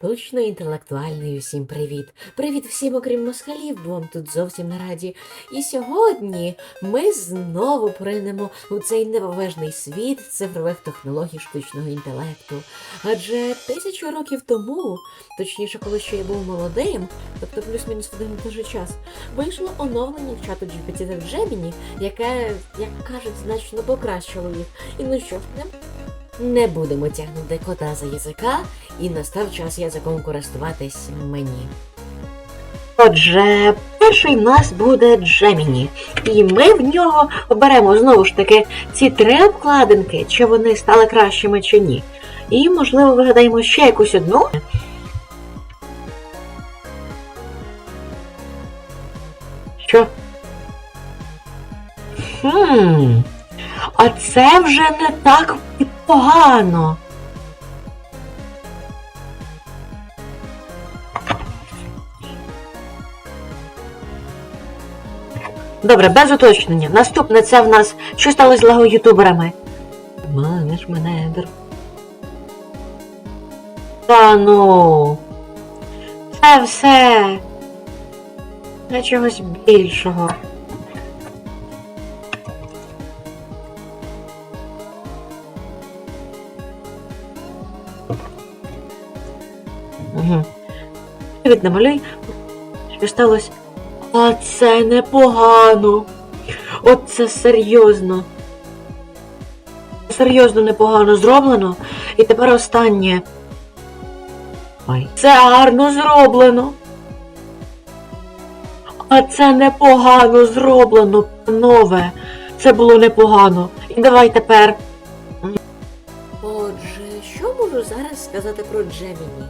Точно інтелектуальний усім привіт. Привіт всім, окрім москалів, бо вам тут зовсім не раді. І сьогодні ми знову поринемо у цей невовежний світ цифрових технологій штучного інтелекту. Адже тисячу років тому, точніше, коли ще я був молодим, тобто плюс-мінус один той же час, вийшло оновлення в чату GPT та Gemini, яке, як кажуть, значно покращило їх. І ну що не будемо тягнути кота за язика, і настав час язиком користуватись мені. Отже, перший в нас буде Джеміні, і ми в нього оберемо знову ж таки ці три обкладинки, чи вони стали кращими, чи ні. І, можливо, вигадаємо ще якусь одну. Що? Хм. А це вже не так і погано. Добре, без уточнення. Наступне це в нас що сталося з лего ютуберами? Маниш мене. др- Та ну. Це все. Для чогось більшого. Угу. Привіт, намалюй. Що сталося? А це непогано. От це серйозно. Серйозно непогано зроблено. І тепер останнє. Ой. Це гарно зроблено. А це непогано зроблено, панове. Це було непогано. І давай тепер. Отже, що можу зараз сказати про Джеміні?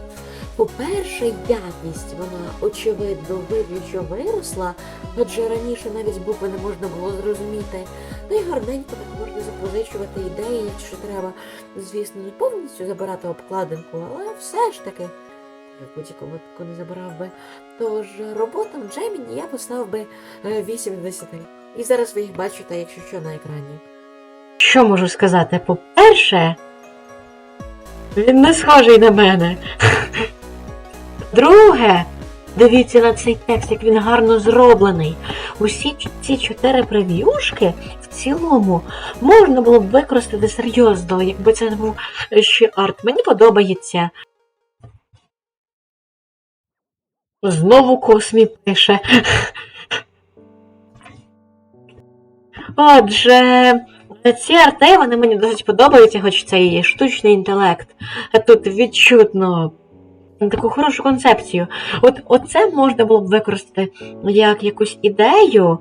По-перше, якість вона очевидно виключно виросла, адже раніше навіть букви не можна було зрозуміти. Та й гарненько так можна запозичувати ідеї, якщо треба, звісно, не повністю забирати обкладинку, але все ж таки. Я будь-якому випадку не забирав би. Тож роботам Джеміні я поставив би е, 8 10. І зараз ви їх бачите, якщо що на екрані. Що можу сказати? По-перше, він не схожий на мене. Друге, дивіться на цей текст, як він гарно зроблений. Усі ці чотири прев'юшки в цілому можна було б використати серйозно, якби це не був ще арт. Мені подобається. Знову космі пише. Отже, ці арти вони мені досить подобаються, хоч це і штучний інтелект. Тут відчутно таку хорошу концепцію. От оце можна було б використати як якусь ідею.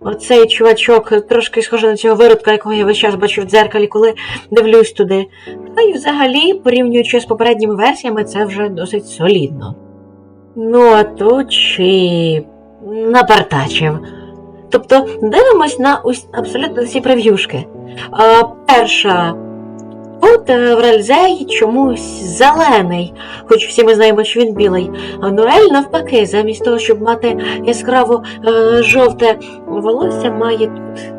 Оцей чувачок трошки схожий на цього виродка, якого я весь час бачу в дзеркалі, коли дивлюсь туди. Та й взагалі, порівнюючи з попередніми версіями, це вже досить солідно. Ну, а тут чи напартачив. Тобто дивимось на ус... абсолютно всі прев'юшки. Перша. Тут е, в Рельзеї чомусь зелений, хоч всі ми знаємо, що він білий. А Ноель, навпаки, замість того, щоб мати яскраво е, жовте волосся, має тут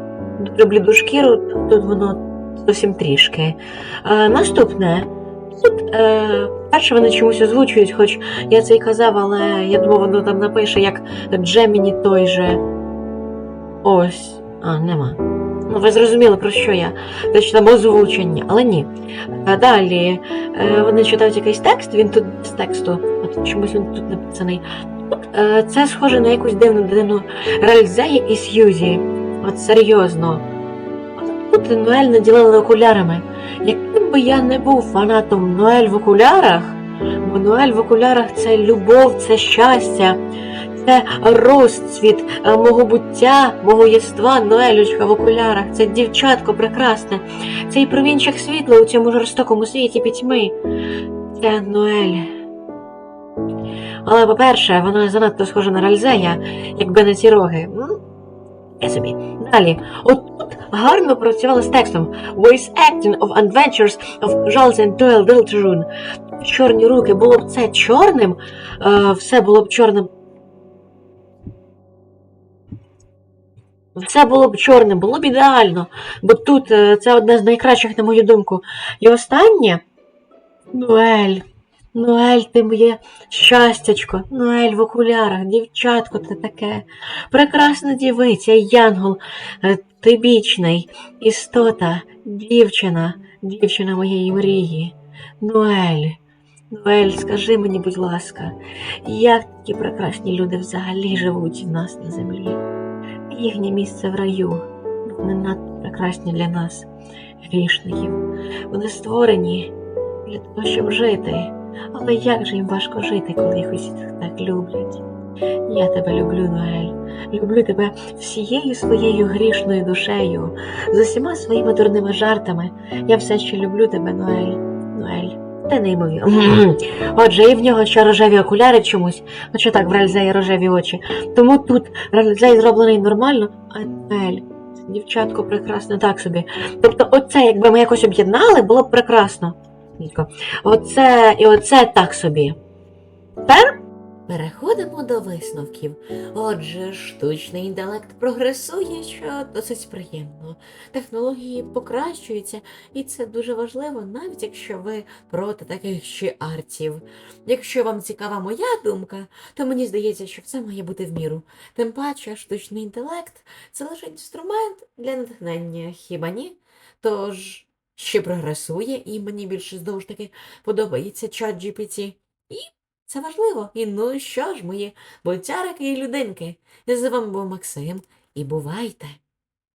дуже бліду шкіру, тут воно зовсім трішки. Е, наступне. Тут е, перше вони чомусь озвучують, хоч я це й казав, але я думав, воно там напише, як Джеміні той же. Ось. А, нема. Ну, ви зрозуміли, про що я. Точно там озвучення, але ні. А далі е, вони читають якийсь текст, він тут без тексту, а тут чомусь він тут написаний. Е, це схоже на якусь дивну дивну Рельзеї і Сьюзі. От серйозно. Тут Ноель наділили окулярами. Яким би я не був фанатом Ноель в окулярах, бо Ноель в окулярах це любов, це щастя, це розцвіт е, мого буття, мого єства, Ноелючка в окулярах, це дівчатко прекрасне, цей промінчик світла у цьому жорстокому світі пітьми. Це Ноель. Але, по-перше, вона занадто схожа на Ральзея, якби не ці роги. Я собі. Далі. От тут гарно працювали з текстом. Voice acting of adventures of Jules and Doyle Deltarune. Чорні руки. Було б це чорним, е, все було б чорним. Все було б чорним, було б ідеально. Бо тут е, це одне з найкращих, на мою думку. І останнє. Ноель. Ноель, ти моє щастячко, Ноель в окулярах, дівчатко ти таке. Прекрасна дівиця, янгол, е, ти бічний, істота, дівчина, дівчина моєї мрії. Ноель, Ноель, скажи мені, будь ласка, як такі прекрасні люди взагалі живуть в нас на землі? Їхнє місце в раю. Вони надто прекрасні для нас, грішників. Вони створені для того, щоб жити. Але як же їм важко жити, коли їх усі так люблять? Я тебе люблю, Ноель. Люблю тебе всією своєю грішною душею, з усіма своїми дурними жартами. Я все ще люблю тебе, Ноель. Ноель. Ти неймовірно. Отже, і в нього ще рожеві окуляри чомусь, хоча так в Рельзеї рожеві очі. Тому тут Ральзей зроблений нормально, а Ель. Дівчатко прекрасно так собі. Тобто, оце, якби ми якось об'єднали, було б прекрасно. Оце і оце так собі. Тепер Переходимо до висновків. Отже, штучний інтелект прогресує, що досить приємно. Технології покращуються, і це дуже важливо, навіть якщо ви проти таких ще арців. Якщо вам цікава моя думка, то мені здається, що все має бути в міру. Тим паче, штучний інтелект це лише інструмент для натхнення, хіба ні? Тож ще прогресує, і мені більше знову ж таки подобається чат GPT. І це важливо. І ну що ж, мої бойцярики і людинки. З вами був Максим, і бувайте!